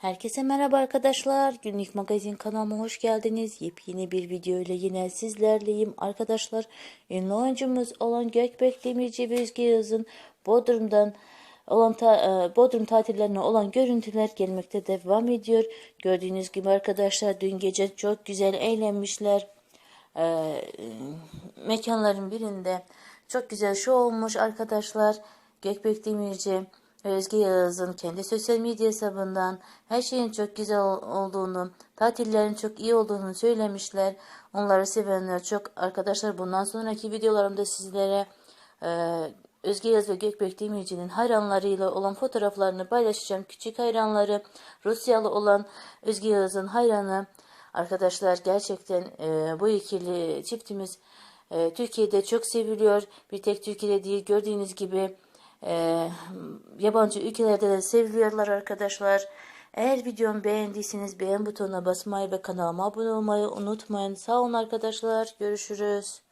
Herkese merhaba arkadaşlar. Günlük magazin kanalıma hoş geldiniz. Yepyeni bir video ile yine sizlerleyim arkadaşlar. Ünlü oyuncumuz olan Gökbek Demirci ve Yağız'ın Bodrum'dan olan ta, e, Bodrum tatillerine olan görüntüler gelmekte devam ediyor. Gördüğünüz gibi arkadaşlar dün gece çok güzel eğlenmişler. E, mekanların birinde çok güzel show olmuş arkadaşlar. Gökbek Demirci Özge Yağız'ın kendi sosyal medya hesabından her şeyin çok güzel ol- olduğunu, tatillerin çok iyi olduğunu söylemişler. Onları sevenler çok. Arkadaşlar bundan sonraki videolarımda sizlere e, Özge Yağız ve Gökbek Demirci'nin hayranlarıyla olan fotoğraflarını paylaşacağım. Küçük hayranları, Rusyalı olan Özge Yağız'ın hayranı. Arkadaşlar gerçekten e, bu ikili çiftimiz e, Türkiye'de çok seviliyor. Bir tek Türkiye'de değil gördüğünüz gibi e, yabancı ülkelerde de seviliyorlar arkadaşlar. Eğer videomu beğendiyseniz beğen butonuna basmayı ve kanalıma abone olmayı unutmayın. Sağ olun arkadaşlar. Görüşürüz.